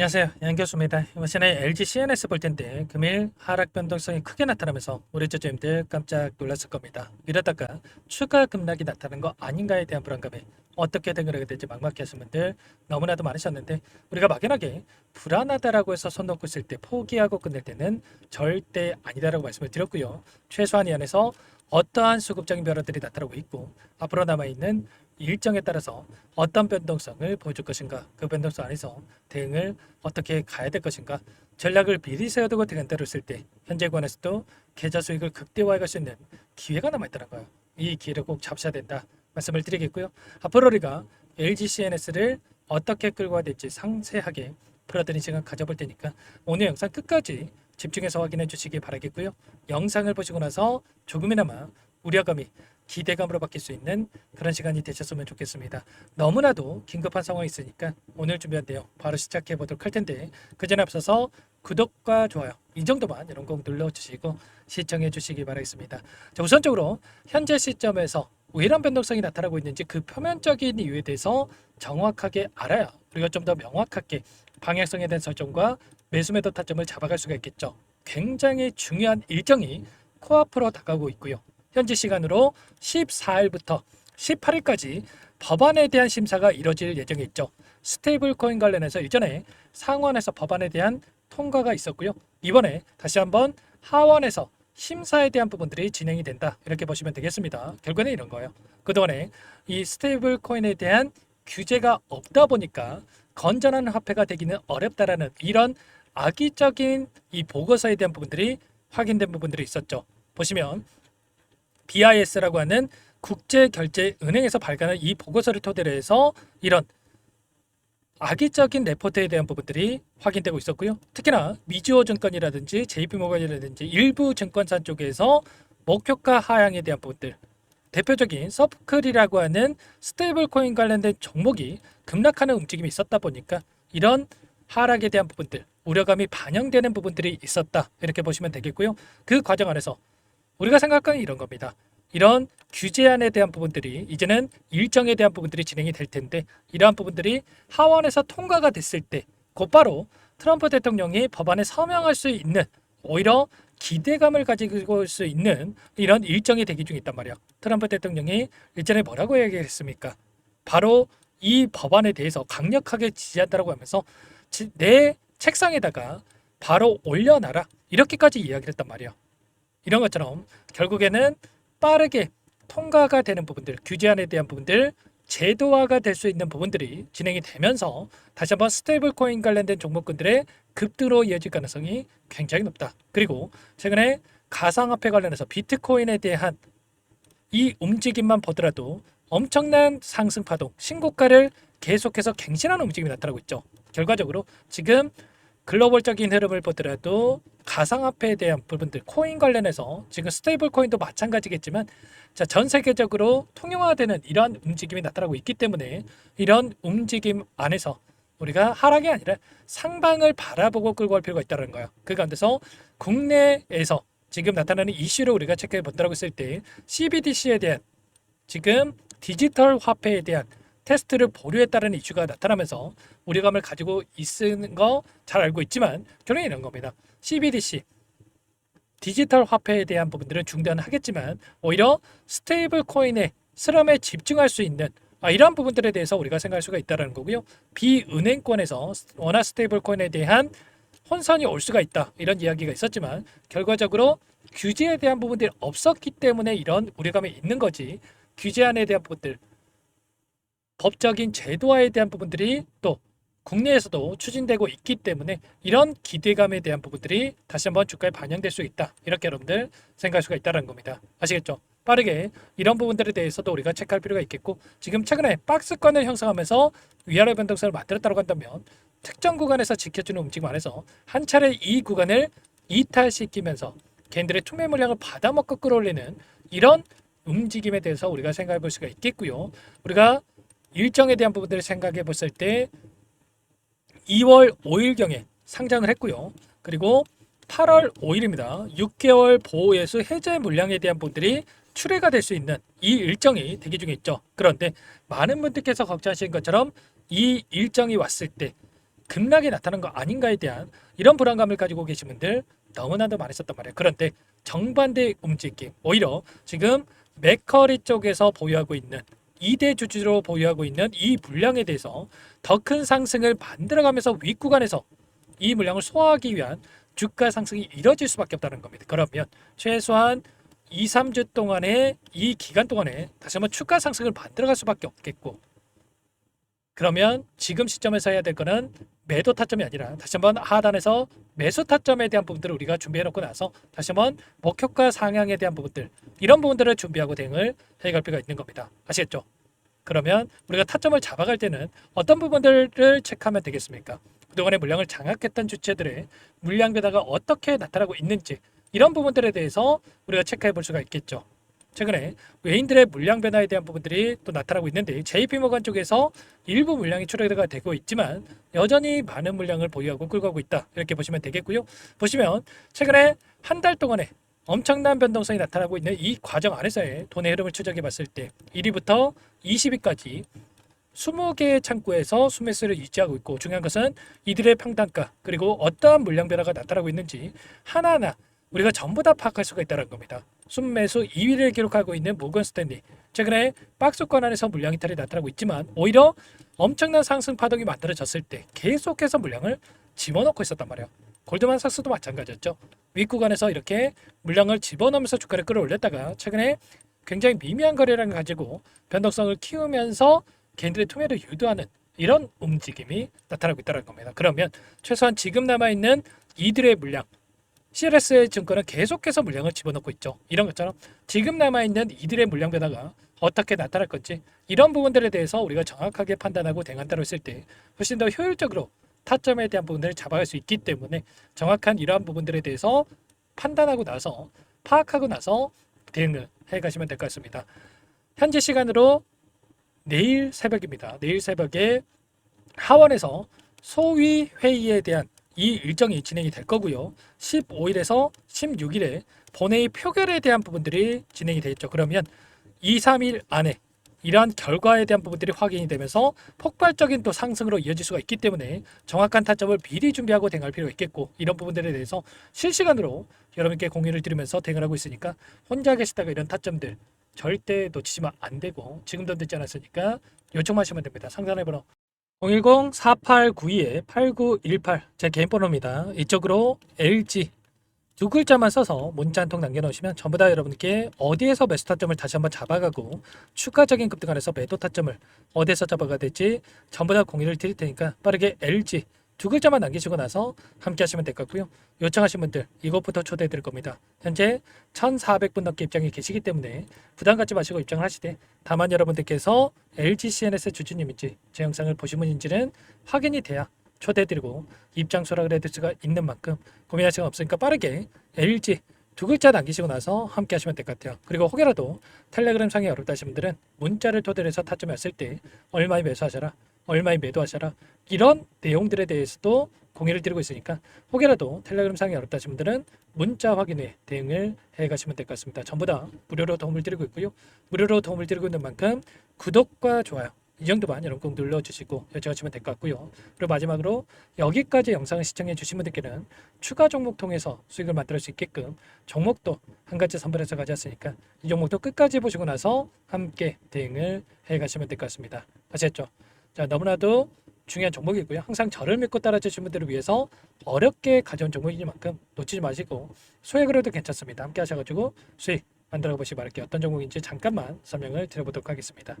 안녕하세요. 양교수입니다. 이번 시간에 LG CNS 볼 텐데 금일 하락 변동성이 크게 나타나면서 우리 저점들 깜짝 놀랐을 겁니다. 이러다가 추가 급락이 나타나는 거 아닌가에 대한 불안감에 어떻게 대응하게 될지 막막해 하신 분들 너무나도 많으셨는데 우리가 막연하게 불안하다라고 해서 손 놓고 있을 때 포기하고 끝낼 때는 절대 아니다라고 말씀을 드렸고요. 최소한 이 안에서 어떠한 수급적인 변화들이 나타나고 있고 앞으로 남아있는 일정에 따라서 어떤 변동성을 보여줄 것인가 그 변동성 안에서 대응을 어떻게 가야 될 것인가 전략을 미리 세워두고 대응대로 쓸 때 현재 관에서도 계좌 수익을 극대화해 갈 수 있는 기회가 남아있다는 거예요. 이 기회를 꼭 잡으셔야 된다 말씀을 드리겠고요. 앞으로 우리가 LG CNS를 어떻게 끌고 가야 될지 상세하게 풀어드린 시간 가져볼 테니까 오늘 영상 끝까지 집중해서 확인해 주시기 바라겠고요 영상을 보시고 나서 조금이나마 우려감이 기대감으로 바뀔 수 있는 그런 시간이 되셨으면 좋겠습니다. 너무나도 긴급한 상황이 있으니까 오늘 준비한 내용 바로 시작해 보도록 할 텐데 그 전에 앞서서 구독과 좋아요 이 정도만 이런 꼭 눌러주시고 시청해 주시기 바라겠습니다. 자, 우선적으로 현재 시점에서 왜 이런 변동성이 나타나고 있는지 그 표면적인 이유에 대해서 정확하게 알아야 우리가 좀 더 명확하게 방향성에 대한 설정과 매수 매도 타점을 잡아갈 수가 있겠죠. 굉장히 중요한 일정이 코앞으로 다가오고 있고요. 현지 시간으로 14일부터 18일까지 법안에 대한 심사가 이뤄질 예정에 있죠. 스테이블 코인 관련해서 이전에 상원에서 법안에 대한 통과가 있었고요. 이번에 다시 한번 하원에서 심사에 대한 부분들이 진행이 된다. 이렇게 보시면 되겠습니다. 결과는 이런 거예요. 그동안에 이 스테이블 코인에 대한 규제가 없다 보니까 건전한 화폐가 되기는 어렵다라는 이런 악의적인 이 보고서에 대한 부분들이 확인된 부분들이 있었죠. 보시면 BIS라고 하는 국제결제은행에서 발간한 이 보고서를 토대로 해서 이런 악의적인 레포트에 대한 부분들이 확인되고 있었고요. 특히나 미주호 증권이라든지 JP모건이라든지 일부 증권사 쪽에서 목표가 하향에 대한 부분들 대표적인 서프클이라고 하는 스테이블 코인 관련된 종목이 급락하는 움직임이 있었다 보니까 이런 하락에 대한 부분들 우려감이 반영되는 부분들이 있었다 이렇게 보시면 되겠고요. 그 과정 안에서 우리가 생각하는 이런 겁니다. 이런 규제안에 대한 부분들이 이제는 일정에 대한 부분들이 진행이 될 텐데 이러한 부분들이 하원에서 통과가 됐을 때 곧바로 트럼프 대통령이 법안에 서명할 수 있는 오히려 기대감을 가지고 올 수 있는 이런 일정이 대기 중에 있단 말이야. 트럼프 대통령이 일전에 뭐라고 얘기했습니까? 바로 이 법안에 대해서 강력하게 지지한다라고 하면서 지- 내 책상에다가 바로 올려놔라 이렇게까지 이야기를 했단 말이야. 이런 것처럼 결국에는 빠르게 통과가 되는 부분들, 규제안에 대한 부분들, 제도화가 될 수 있는 부분들이 진행이 되면서 다시 한번 스테이블 코인 관련된 종목군들의 급등으로 이어질 가능성이 굉장히 높다. 그리고 최근에 가상화폐 관련해서 비트코인에 대한 이 움직임만 보더라도 엄청난 상승 파동, 신고가를 계속해서 갱신하는 움직임이 나타나고 있죠. 결과적으로 지금 글로벌적인 흐름을 보더라도 가상화폐에 대한 부분들, 코인 관련해서 지금 스테이블 코인도 마찬가지겠지만 자, 전 세계적으로 통용화되는 이러한 움직임이 나타나고 있기 때문에 이런 움직임 안에서 우리가 하락이 아니라 상방을 바라보고 끌고 갈 필요가 있다는 거예요. 그 가운데서 국내에서 지금 나타나는 이슈를 우리가 체크해 본다고 했을 때 CBDC에 대한 지금 디지털 화폐에 대한 테스트를 보류했다는 이슈가 나타나면서 우려감을 가지고 있는 거 잘 알고 있지만 결론이 이런 겁니다. CBDC 디지털 화폐에 대한 부분들은 중단하겠지만 오히려 스테이블 코인의 슬럼에 집중할 수 있는 아, 이러한 부분들에 대해서 우리가 생각할 수가 있다는 거고요. 비은행권에서 원화 스테이블 코인에 대한 혼선이 올 수가 있다 이런 이야기가 있었지만 결과적으로 규제에 대한 부분들이 없었기 때문에 이런 우려감이 있는 거지 규제안에 대한 부분들 법적인 제도화에 대한 부분들이 또 국내에서도 추진되고 있기 때문에 이런 기대감에 대한 부분들이 다시 한번 주가에 반영될 수 있다. 이렇게 여러분들 생각할 수가 있다는 겁니다. 아시겠죠? 빠르게 이런 부분들에 대해서도 우리가 체크할 필요가 있겠고 지금 최근에 박스권을 형성하면서 위아래 변동성을 만들었다고 한다면 특정 구간에서 지켜주는 움직임 안에서 한 차례 이 구간을 이탈시키면서 개인들의 투매 물량을 받아먹고 끌어올리는 이런 움직임에 대해서 우리가 생각해 볼 수가 있겠고요. 우리가 일정에 대한 부분들을 생각해 봤을 때 2월 5일경에 상장을 했고요. 그리고 8월 5일입니다. 6개월 보호예수 해제 물량에 대한 부분들이 출회가 될 수 있는 이 일정이 대기 중에 있죠. 그런데 많은 분들께서 걱정하시는 것처럼 이 일정이 왔을 때 급락이 나타난 거 아닌가에 대한 이런 불안감을 가지고 계신 분들 너무나도 많으셨단 말이에요. 그런데 정반대 움직임 오히려 지금 맥커리 쪽에서 보유하고 있는 2대 주주로 보유하고 있는 이 물량에 대해서 더 큰 상승을 만들어가면서 윗구간에서 이 물량을 소화하기 위한 주가 상승이 이뤄질 수밖에 없다는 겁니다. 그러면 최소한 2, 3주 동안의 이 기간 동안에 다시 한번 추가 상승을 만들어갈 수밖에 없겠고 그러면 지금 시점에서 해야 될 거는 매도 타점이 아니라 다시 한번 하단에서 매수 타점에 대한 부분들을 우리가 준비해 놓고 나서 다시 한번 목표가 상향에 대한 부분들 이런 부분들을 준비하고 대응을 해갈 필요가 있는 겁니다. 아시겠죠? 그러면 우리가 타점을 잡아갈 때는 어떤 부분들을 체크하면 되겠습니까? 그동안의 물량을 장악했던 주체들의 물량 변화가 어떻게 나타나고 있는지 이런 부분들에 대해서 우리가 체크해 볼 수가 있겠죠. 최근에 외인들의 물량 변화에 대한 부분들이 또 나타나고 있는데 JP모건 쪽에서 일부 물량이 출하가 되고 있지만 여전히 많은 물량을 보유하고 끌고 가고 있다 이렇게 보시면 되겠고요. 보시면 최근에 한 달 동안에 엄청난 변동성이 나타나고 있는 이 과정 안에서의 돈의 흐름을 추적해 봤을 때 1위부터 20위까지 20개의 창구에서 수매수를 유지하고 있고 중요한 것은 이들의 평단가 그리고 어떠한 물량 변화가 나타나고 있는지 하나하나 우리가 전부 다 파악할 수가 있다는 겁니다. 순매수 2위를 기록하고 있는 모건 스탠리 최근에 박스권 안에서 물량 이탈이 나타나고 있지만 오히려 엄청난 상승 파동이 만들어졌을 때 계속해서 물량을 집어넣고 있었단 말이에요. 골드만삭스도 마찬가지였죠. 윗구간에서 이렇게 물량을 집어넣으면서 주가를 끌어올렸다가 최근에 굉장히 미미한 거래량을 가지고 변동성을 키우면서 개인들의 투매를 유도하는 이런 움직임이 나타나고 있다는 겁니다. 그러면 최소한 지금 남아있는 이들의 물량 CLS 증권은 계속해서 물량을 집어넣고 있죠. 이런 것처럼 지금 남아있는 이들의 물량 변화가 어떻게 나타날 건지 이런 부분들에 대해서 우리가 정확하게 판단하고 대응한다고 했을 때 훨씬 더 효율적으로 타점에 대한 부분들을 잡아갈 수 있기 때문에 정확한 이러한 부분들에 대해서 판단하고 나서 파악하고 나서 대응을 해 가시면 될 것 같습니다. 현재 시간으로 내일 새벽입니다. 내일 새벽에 하원에서 소위 회의에 대한 이 일정이 진행이 될 거고요. 15일에서 16일에 본회의 표결에 대한 부분들이 진행이 되겠죠. 그러면 2, 3일 안에 이러한 결과에 대한 부분들이 확인이 되면서 폭발적인 또 상승으로 이어질 수가 있기 때문에 정확한 타점을 미리 준비하고 대응할 필요가 있겠고 이런 부분들에 대해서 실시간으로 여러분께 공유를 드리면서 대응을 하고 있으니까 혼자 계시다가 이런 타점들 절대 놓치시면 안 되고 지금도 늦지 않았으니까 요청하시면 됩니다. 상단에 번호 010-4892-8918 제 개인 번호입니다. 이쪽으로 LG 두 글자만 써서 문자 한 통 남겨놓으시면 전부 다 여러분께 어디에서 매수 타점을 다시 한번 잡아가고 추가적인 급등 안에서 매도 타점을 어디에서 잡아가야 될지 전부 다 공유를 드릴 테니까 빠르게 LG 두 글자만 남기시고 나서 함께 하시면 될 것 같고요. 요청하신 분들 이것부터 초대해 드릴 겁니다. 현재 1,400분 넘게 입장이 계시기 때문에 부담 갖지 마시고 입장을 하시되 다만 여러분들께서 LG CNS 주주님인지 제 영상을 보신 분인지는 확인이 돼야 초대해 드리고 입장 수락을 해드릴 수가 있는 만큼 고민할 시간 없으니까 빠르게 LG 두 글자 남기시고 나서 함께 하시면 될 것 같아요. 그리고 혹여라도 텔레그램 상이 어렵다 하신 분들은 문자를 토대로 해서 타점이 왔을 때 얼마에 매수하셔라 얼마에 매도하셔라 이런 내용들에 대해서도 공유를 드리고 있으니까 혹여라도 텔레그램 상이 어렵다 하신 분들은 문자 확인에 대응을 해 가시면 될 것 같습니다. 전부 다 무료로 도움을 드리고 있고요. 무료로 도움을 드리고 있는 만큼 구독과 좋아요 이 정도만 여러분 꼭 눌러주시고 요청하시면 될 것 같고요. 그리고 마지막으로 여기까지 영상을 시청해 주신 분들께는 추가 종목 통해서 수익을 만들 수 있게끔 종목도 한 가지 선별해서 가져왔으니까 이 종목도 끝까지 보시고 나서 함께 대응을 해 가시면 될 것 같습니다. 아시겠죠? 자 너무나도 중요한 종목이고요. 항상 저를 믿고 따라주신 분들을 위해서 어렵게 가져온 종목이니만큼 놓치지 마시고 소액으로 해도 괜찮습니다. 함께 하셔가지고 수익 만들어 보시기 바랄게요. 어떤 종목인지 잠깐만 설명을 드려보도록 하겠습니다.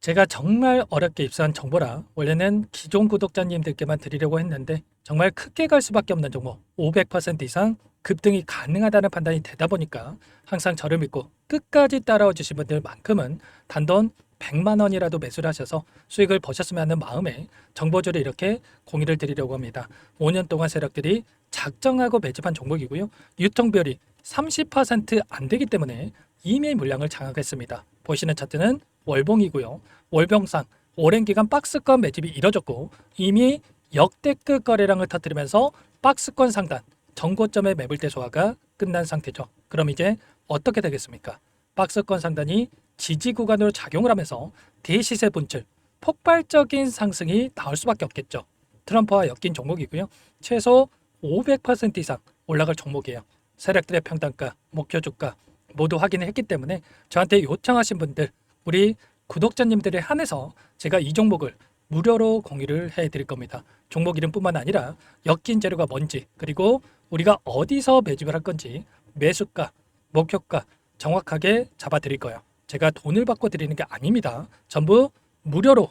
제가 정말 어렵게 입수한 정보라 원래는 기존 구독자님들께만 드리려고 했는데 정말 크게 갈 수밖에 없는 종목 500% 이상 급등이 가능하다는 판단이 되다 보니까 항상 저를 믿고 끝까지 따라와 주신 분들만큼은 단돈 100만 원이라도 매수를 하셔서 수익을 보셨으면 하는 마음에 정보주를 이렇게 공유를 드리려고 합니다. 5년 동안 세력들이 작정하고 매집한 종목이고요. 유통비율이 30%안 되기 때문에 이미 물량을 장악했습니다. 보시는 차트는 월봉이고요. 월봉상 오랜 기간 박스권 매집이 이뤄졌고 이미 역대급 거래량을 터뜨리면서 박스권 상단 정고점의 매물대 소화가 끝난 상태죠. 그럼 이제 어떻게 되겠습니까? 박스권 상단이 지지 구간으로 작용을 하면서 대시세 분출 폭발적인 상승이 나올 수밖에 없겠죠. 트럼프와 엮인 종목이고요. 최소 500% 이상 올라갈 종목이에요. 세력들의 평단가, 목표 주가 모두 확인을 했기 때문에 저한테 요청하신 분들 우리 구독자님들에 한해서 제가 이 종목을 무료로 공유를 해드릴 겁니다. 종목 이름뿐만 아니라 엮인 재료가 뭔지 그리고 우리가 어디서 매집을 할 건지 매수가, 목표가 정확하게 잡아드릴 거예요. 제가 돈을 받고 드리는 게 아닙니다. 전부 무료로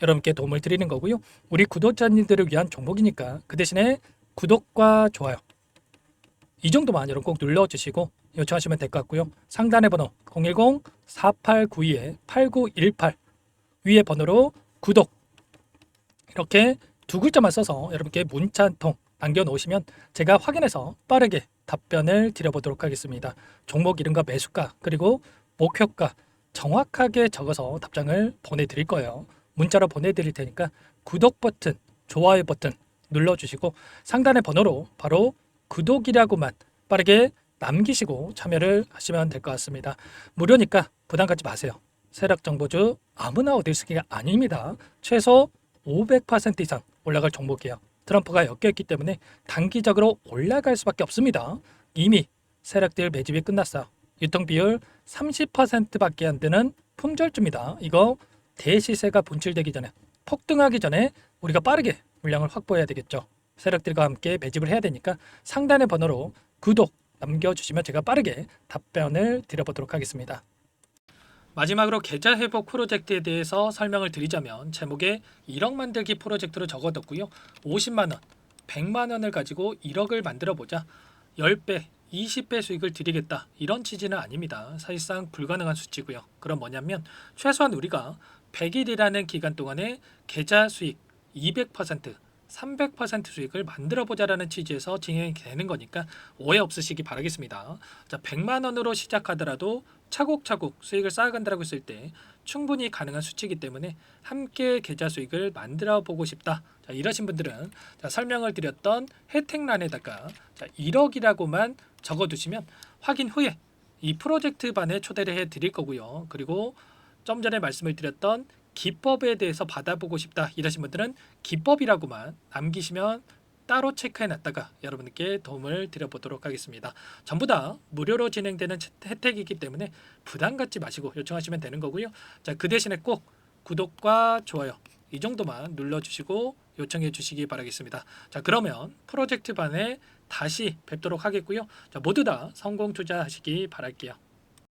여러분께 도움을 드리는 거고요. 우리 구독자님들을 위한 종목이니까 그 대신에 구독과 좋아요 이 정도만 여러분 꼭 눌러주시고 요청하시면 될 것 같고요. 상단의 번호 010-4892-8918 위에 번호로 구독 이렇게 두 글자만 써서 여러분께 문자 한 통 남겨놓으시면 제가 확인해서 빠르게 답변을 드려보도록 하겠습니다. 종목 이름과 매수가 그리고 목표가 정확하게 적어서 답장을 보내드릴 거예요. 문자로 보내드릴 테니까 구독 버튼, 좋아요 버튼 눌러주시고 상단의 번호로 바로 구독이라고만 빠르게 남기시고 참여를 하시면 될 것 같습니다. 무료니까 부담 갖지 마세요. 세력 정보주 아무나 얻을 수 있는 게 아닙니다. 최소 500% 이상 올라갈 종목이에요. 트럼프가 엮여있기 때문에 단기적으로 올라갈 수밖에 없습니다. 이미 세력들 매집이 끝났어요. 유통 비율 30%밖에 안 되는 품절주입니다. 이거 대시세가 분출되기 전에 폭등하기 전에 우리가 빠르게 물량을 확보해야 되겠죠. 세력들과 함께 매집을 해야 되니까 상단의 번호로 구독 남겨주시면 제가 빠르게 답변을 드려보도록 하겠습니다. 마지막으로 계좌 회복 프로젝트에 대해서 설명을 드리자면 제목에 1억 만들기 프로젝트로 적어뒀고요. 50만 원, 100만 원을 가지고 1억을 만들어 보자. 10배, 20배 수익을 드리겠다. 이런 취지는 아닙니다. 사실상 불가능한 수치고요. 그럼 뭐냐면 최소한 우리가 100일이라는 기간 동안에 계좌 수익 200%, 300% 수익을 만들어 보자라는 취지에서 진행이 되는 거니까 오해 없으시기 바라겠습니다. 자, 100만 원으로 시작하더라도 차곡차곡 수익을 쌓아간다라고 했을 때 충분히 가능한 수치이기 때문에 함께 계좌 수익을 만들어 보고 싶다. 자, 이러신 분들은 자, 설명을 드렸던 혜택란에다가 자, 1억이라고만 적어두시면 확인 후에 이 프로젝트 반에 초대를 해 드릴 거고요. 그리고 좀 전에 말씀을 드렸던 기법에 대해서 받아보고 싶다 이러신 분들은 기법이라고만 남기시면 따로 체크해 놨다가 여러분께 도움을 드려보도록 하겠습니다. 전부 다 무료로 진행되는 채- 혜택이기 때문에 부담 갖지 마시고 요청하시면 되는 거고요. 자, 그 대신에 꼭 구독과 좋아요 이 정도만 눌러주시고 요청해 주시기 바라겠습니다. 자, 그러면 프로젝트 반에 다시 뵙도록 하겠고요. 자, 모두 다 성공 투자하시기 바랄게요.